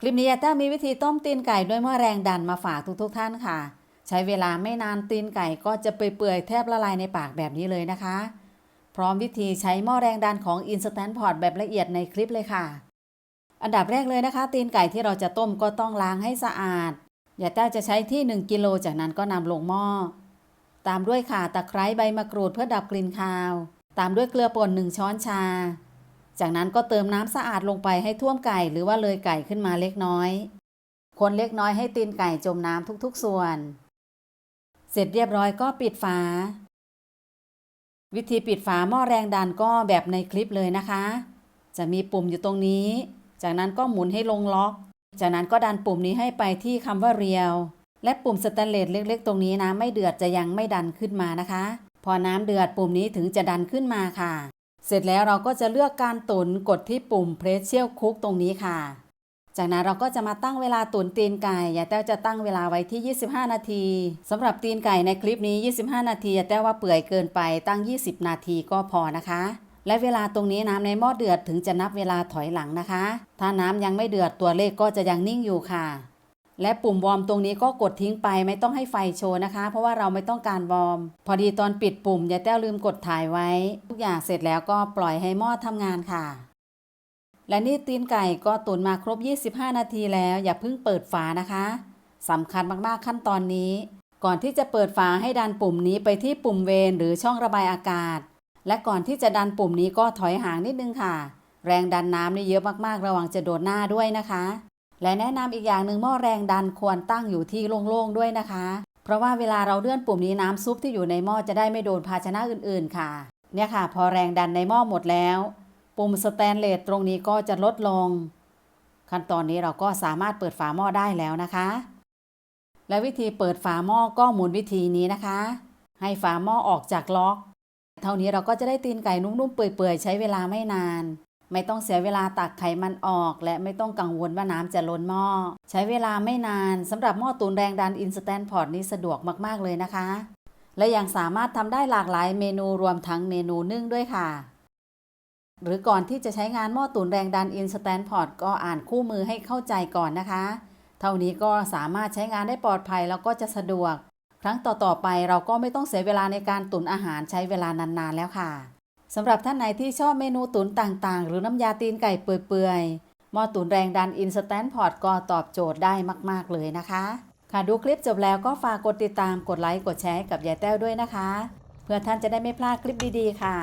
คลิปนี้ยาแต้วมีวิธีต้มตีนไก่ด้วยหม้อแรงดันมาฝากทุกๆทท่านค่ะ ใช้เวลาไม่นานตีนไก่ก็จะเปื่อยๆแทบละลายในปากแบบนี้เลยนะคะ พร้อมวิธีใช้หม้อแรงดันของ Instant Pot แบบละเอียดในคลิปเลยค่ะ อันดับแรกเลยนะคะ ตีนไก่ที่เราจะต้มก็ต้องล้างให้สะอาดยาแต้วจะใช้ที่ 1กิโลจากนั้นก็นำลงหม้อตามด้วยข่าตะไคร้ใบมะกรูดเพื่อดับกลิ่นคาว ตามด้วยเกลือป่น1ช้อนชา จากนั้นก็เติมน้ำสะอาดลงไปให้ท่วมไก่หรือว่าเลยไก่ขึ้นมาเล็กน้อย คนเล็กน้อยให้ตีนไก่จมน้ำทุกๆส่วน เสร็จเรียบร้อยก็ปิดฝา วิธีปิดฝาหม้อแรงดันก็แบบในคลิปเลยนะคะ จะมีปุ่มอยู่ตรงนี้ จากนั้นก็หมุนให้ลงล็อก จากนั้นก็ดันปุ่มนี้ให้ไปที่คำว่าเรียว และปุ่มสแตนเลสเล็ก ๆ ตรงนี้นะไม่เดือดจะยังไม่ดันขึ้นมานะคะ พอน้ำเดือดปุ่มนี้ถึงจะดันขึ้นมาค่ะ เสร็จแล้วเราก็จะเลือกการตุนกดที่ปุ่มเพรสเชียลคุกตรงนี้ค่ะ จากนั้นเราก็จะมาตั้งเวลาตุนตีนไก่ยาแต้วจะตั้งเวลาไว้ที่ 25 นาทีสำหรับตีนไก่ในคลิปนี้ 25 นาทียาแต้วว่าเปื่อยเกินไปตั้ง 20 นาทีก็พอนะคะ และเวลาตรงนี้น้ำในหม้อเดือดถึงจะนับเวลาถอยหลังนะคะ ถ้าน้ำยังไม่เดือดตัวเลขก็จะยังนิ่งอยู่ค่ะ และปุ่มวอร์มตรงนี้ก็กดทิ้งไปไม่ต้องให้ไฟโชว์นะคะ เพราะว่าเราไม่ต้องการวอร์ม พอดีตอนปิดปุ่มยายแต้วลืมกดถ่ายไว้ ทุกอย่างเสร็จแล้วก็ปล่อยให้หม้อทำงานค่ะ และนี่ตีนไก่ก็ตุ๋นมาครบ 25 นาทีแล้ว อย่าเพิ่งเปิดฝานะคะสำคัญมากๆขั้นตอนนี้ ก่อนที่จะเปิดฝาให้ดันปุ่มนี้ไปที่ปุ่มเวนหรือช่องระบายอากาศ และก่อนที่จะดันปุ่มนี้ก็ถอยห่างนิดนึงค่ะ แรงดันน้ำนี่เยอะมากๆ ระวังจะโดนหน้าด้วยนะคะ และแนะนำอีกอย่างหนึ่งหม้อแรงดันควรตั้งอยู่ที่โล่งๆด้วยนะคะ เพราะว่าเวลาเราเลื่อนปุ่มนี้น้ำซุปที่อยู่ในหม้อจะได้ไม่โดนภาชนะอื่นๆค่ะ เนี่ยค่ะ พอแรงดันในหม้อหมดแล้ว ปุ่มสแตนเลสตรงนี้ก็จะลดลง ขั้นตอนนี้เราก็สามารถเปิดฝาหม้อได้แล้วนะคะ และวิธีเปิดฝาหม้อก็หมุนวิธีนี้นะคะ ให้ฝาหม้อออกจากล็อก เท่านี้เราก็จะได้ตีนไก่นุ่มๆเปื่อยๆใช้เวลาไม่นาน ไม่ต้องเสียเวลาตักไขมันออก และไม่ต้องกังวลว่าน้ำจะล้นหม้อ ใช้เวลาไม่นานสำหรับหม้อตุนแรงดันอินสแตนพอร์ตนี้สะดวกมากๆเลยนะคะ และยังสามารถทำได้หลากหลายเมนูรวมทั้งเมนูนึ่งด้วยค่ะ หรือก่อนที่จะใช้งานหม้อตุนแรงดันอินสแตนพอร์ตก็อ่านคู่มือให้เข้าใจก่อนนะคะ เท่านี้ก็สามารถใช้งานได้ปลอดภัยแล้วก็จะสะดวก ครั้งต่อๆไปเราก็ไม่ต้องเสียเวลาในการตุนอาหารใช้เวลานานๆแล้วค่ะ สำหรับท่านไหนที่ชอบเมนูตุ๋นต่างๆ หรือน้ำยาตีนไก่เปื่อยๆหม้อตุ๋นแรงดันอินสแตนพอร์ตก็ตอบโจทย์ได้มากๆเลยนะคะ ค่ะดูคลิปจบแล้วก็ฝากกดติดตามกดไลค์กดแชร์กับยายแต้วด้วยนะคะ เพื่อท่านจะได้ไม่พลาดคลิปดีๆ ค่ะ